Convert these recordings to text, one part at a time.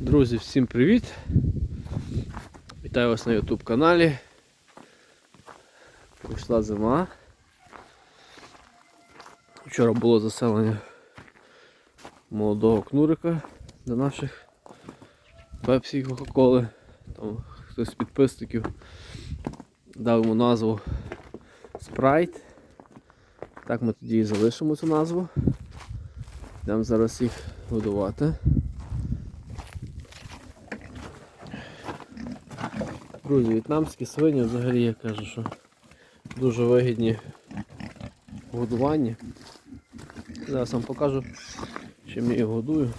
Друзі, всім привіт! Вітаю вас на YouTube каналі. Прийшла зима. Вчора було заселення молодого кнурика до наших пепсі і Кока-Коли. Там хтось з підписників дав йому назву Sprite. Так ми тоді і залишимо цю назву. Йдемо зараз їх годувати. Друзі, в'єтнамські свині взагалі я кажу, що дуже вигідні в годуванні. Зараз вам покажу, чим я їх годую.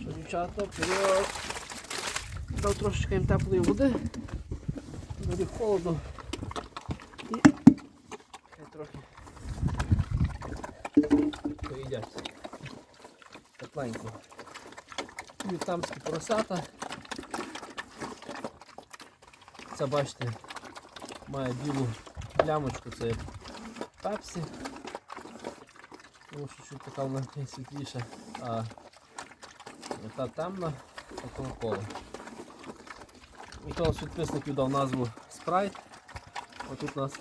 Що, дівчата, вперед. Дав трошечки їм теплої води. Буде холодно. І хай трохи поїдять. Тепленько. В'єтнамські поросята. Це бачите, має білу плямочку, це пепсі. Тому що чуть така вона світліша, та темна та кока-кола. І хто з підписників назву спрайт. Отут у нас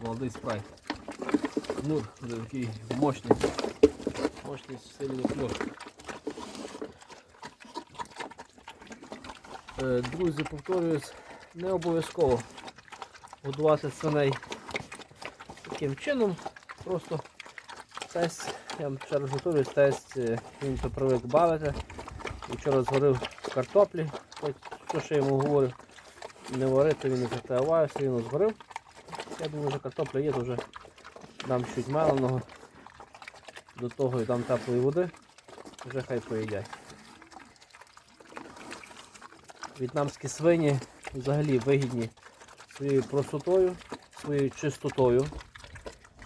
молодий спрайт. Буде такий мощний. Мощний сильний кнур. Е, Друзі, повторююсь, не обов'язково годувати свиней таким чином. Просто тесть, я вам ще раз готую, тесть, е, він то привик бавити. Вчора згорив картоплі, що ще йому говорив, не варити, він не все рівно згорив. Я думаю, що картопля є, то вже дам щось меленого, до того і дам теплої води, вже хай поїдять. В'єтнамські свині взагалі вигідні своєю простотою, своєю чистотою.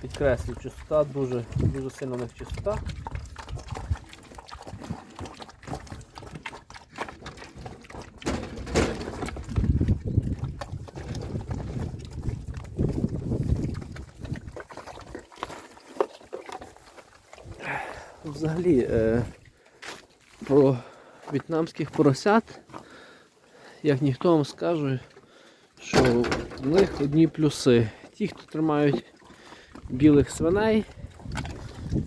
Підкреслюю, чистота, дуже, дуже сильна у них чистота. Взагалі е, про в'єтнамських поросят, як ніхто вам скаже, що в них одні плюси. Ті, хто тримають білих свиней,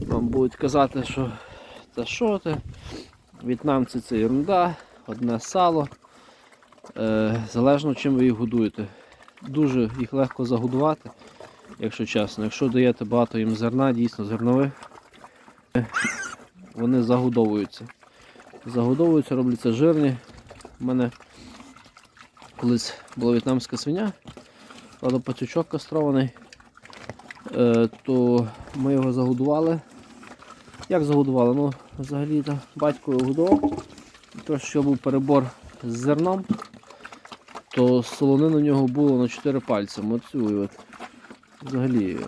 вам будуть казати, що та що це, в'єтнамці це ерунда, одне сало. Е, залежно чим ви їх годуєте. Дуже їх легко загодувати, якщо чесно. Якщо даєте багато їм зерна, дійсно зернових, вони загодовуються. Загодовуються, робляться жирні. У мене колись була в'єтнамська свиня, правда пацючок кастрований, е, то ми його загодували. Як загодували? Ну, взагалі то батько його годував. Трошки був перебор з зерном, то солонин у нього було на 4 пальці. Оцю. Взагалі.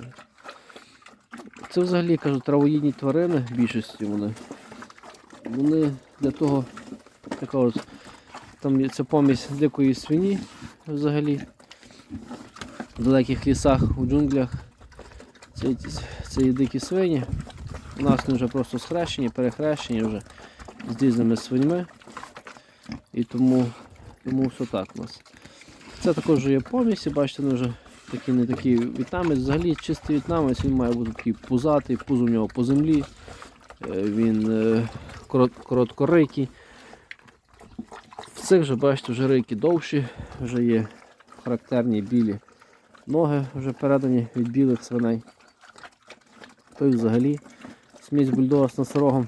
Це взагалі кажу, травоїдні тварини більшості вони. Вони для того така от, там це помість дикої свині взагалі. В далеких лісах, у джунглях. Це, це є дикі свині. У нас вони вже просто схрещені, перехрещені вже з різними свиньми. І тому, тому все так у нас. Це також є помісі, бачите, вони вже такі не такі в'єтнамець. Взагалі чистий в'єтнамець, він має бути такий пузатий, пуз у нього по землі. е, він е, корот- короткорийкий. В цих же, бачите, вже рейки довші, вже є характерні білі ноги, вже передані від білих свиней. Той взагалі смісь бульдога з носорогом.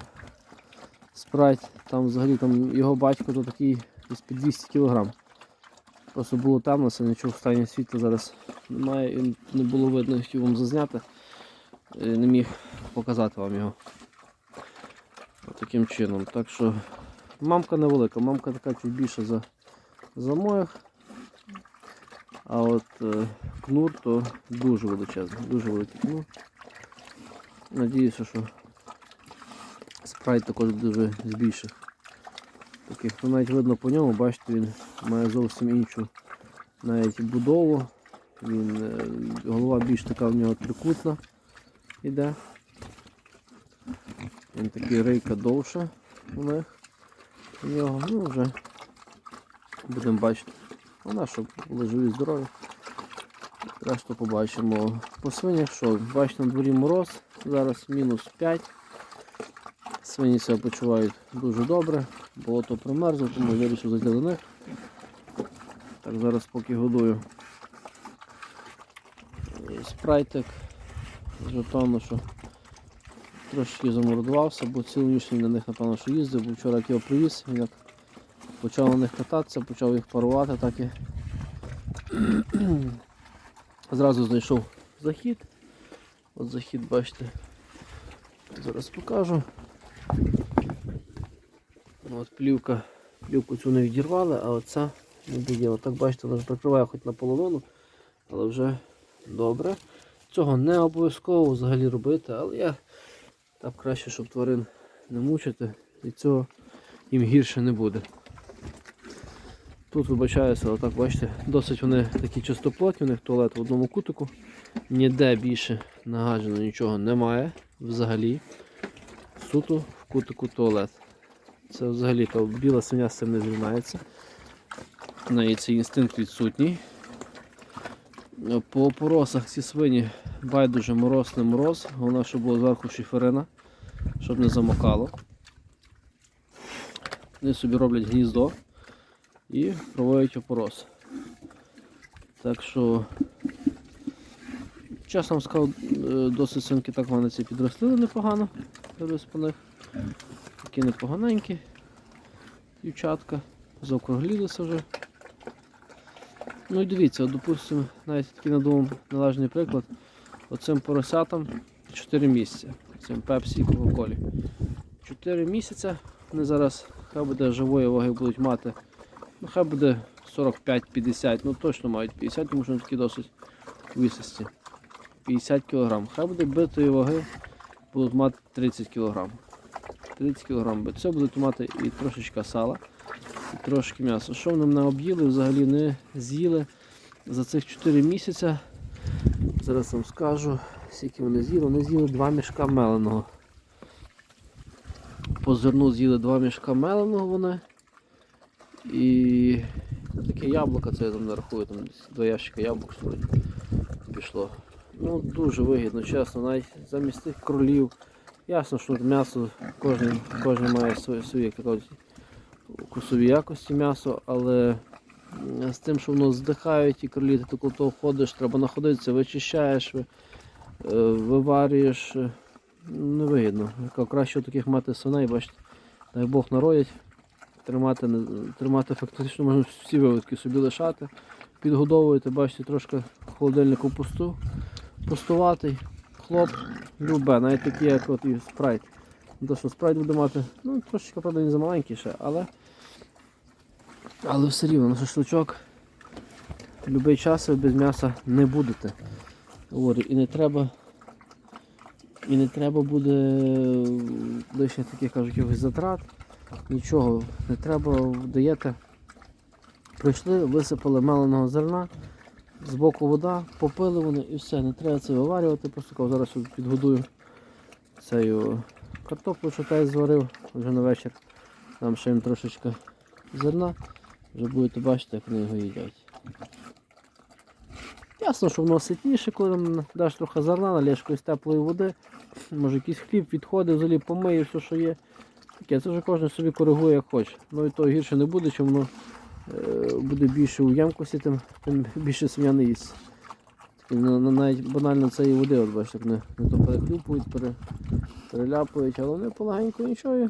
Спрайт, там взагалі там його батько то такий десь під 200 кг. Просто було темно, це нічого в стані світла зараз немає і не було видно, хотів вам зазняти. Е, Не міг показати вам його. Таким чином. Так що мамка невелика, мамка така чуть більша за, за моїх. А от е, кнур то дуже величезний, дуже великий кнур. Надіюся, що спрайт також дуже з більших. Таких, ну навіть видно по ньому, бачите, він має зовсім іншу навіть будову. Він, е, голова більш така в нього трикутна іде. Він такий рейка довша у них. У нього, ну вже будемо бачити. Вона, щоб були живі здорові. Решту побачимо. По свинях що? Бачите, на дворі мороз, зараз мінус 5. Свині себе почувають дуже добре, болото примерзло, тому вирішив зайти до них. Так, зараз поки годую е, спрайтик. Вже що трошки замордувався, бо цілу ніч на них, напевно, що їздив, бо вчора як його привіз, як почав на них кататися, почав їх парувати, так і зразу знайшов захід. От захід, бачите, зараз покажу. От плівка, плівку цю не відірвали, а оця не дає. Отак бачите, вона прикриває хоч наполовину, але вже добре. Цього не обов'язково взагалі робити, але я так краще, щоб тварин не мучити, і цього їм гірше не буде. Тут вибачаюся, отак бачите, досить вони такі чистоплотні, у них туалет в одному кутику. Ніде більше нагаджено нічого немає взагалі. Суто в кутику туалет. Це взагалі то біла свиня з цим не зрівнається. В неї цей інстинкт відсутній. По поросах ці свині байдуже мороз не мороз, головне, щоб було зверху шиферина, щоб не замокало. Вони собі роблять гніздо і проводять опорос. Так що, часом сказав, е, досить свинки так вони ці підросли непогано. Дивлюсь по них. Такі непоганенькі дівчатка, заокруглілися вже. Ну і дивіться, допустимо, навіть такий надумав належний приклад. Оцим поросятам 4 місяці, цим пепсі і кока-колі. 4 місяці вони зараз хай буде живої ваги будуть мати. Ну хай буде 45-50, ну точно мають 50, тому що вони такі досить висості. 50 кг. Хай буде битої ваги, будуть мати 30 кг. 30 кг. Це будуть мати і трошечка сала, і трошки м'яса. Що вони мене об'їли, взагалі не з'їли за цих 4 місяці. Зараз вам скажу, скільки вони з'їли. Вони з'їли 2 мішка меленого. По зерну з'їли 2 мішка меленого вони. І таке яблуко, це я там не рахую, там два ящика яблук пішло. Ну дуже вигідно, чесно, навіть замість тих кролів. Ясно, що м'ясо кожен, кожен має свої, свої вкусові якості м'ясо, але з тим, що воно здихають і кролі, ти тако того ходиш, треба знаходитися, вичищаєш, е, виварюєш. е, Не Краще таких мати свиней, бачите, дай Бог народять, тримати, тримати фактично можна всі виводки собі лишати, підгодовуєте, бачите, трошки холодильнику пусту, пустуватий, хлоп, любе, навіть такі, як от і спрайт. То, що спрайт буде мати, ну трошечки, правда, він замаленький ще, але, але все рівно на шашличок в будь-який час ви без м'яса не будете. І не треба. І не треба буде лишніх таких кажуть якихось затрат. Нічого не треба, даєте. Прийшли, висипали меленого зерна, збоку вода, попили вони і все, не треба це виварювати, просто зараз підгодую цею картоплю, що я зварив вже на вечір. Там ще їм трошечки зерна, вже будете бачити, як вони його їдять. Ясно, що воно ситніше, коли даш трохи зерна, налєш якоїсь теплої води, може якийсь хліб, відходи, взагалі помиє, все, що є. Таке, це вже кожен собі коригує як хоче. Ну і то гірше не буде, чим воно буде більше у ямкості, тим, більше свиня не їсть. Навіть банально цієї води, от бачите, не, не то перехлюпують, пере, переляпують, але вони полегенько нічого.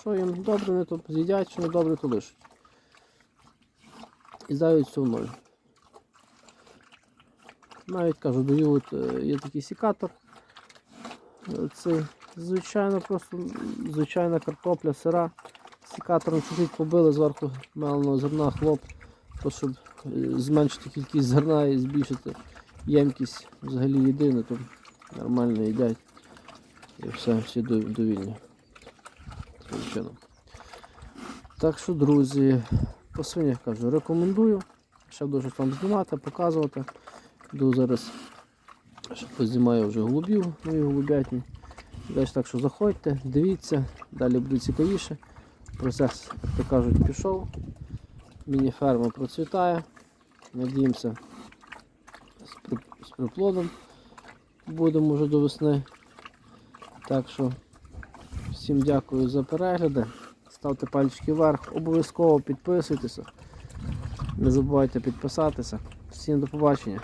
Що їм добре, не то з'їдять, що не добре, то лишать. І здають все в ноль. Навіть кажу, даю, от, е, є такий сікатор. Е, Це звичайно просто звичайна картопля, сира. Сікатором чуть-чуть побили зверху меленого зерна хлоп, то щоб е, зменшити кількість зерна і збільшити ємкість взагалі єдине, то нормально їдять. І все, всі довільні. Так що, друзі, по свинях кажу, рекомендую. Ще щось вам знімати, показувати. Йду зараз ще познімаю вже голубів, мої голубятні. Десь так що заходьте, дивіться, далі буде цікавіше. Процес, як кажуть, пішов. Міні-ферма процвітає. Надіємося з приплодом будемо вже до весни. Так що всім дякую за перегляди. Ставте пальчики вверх, обов'язково підписуйтеся. Не забувайте підписатися. Всім до побачення.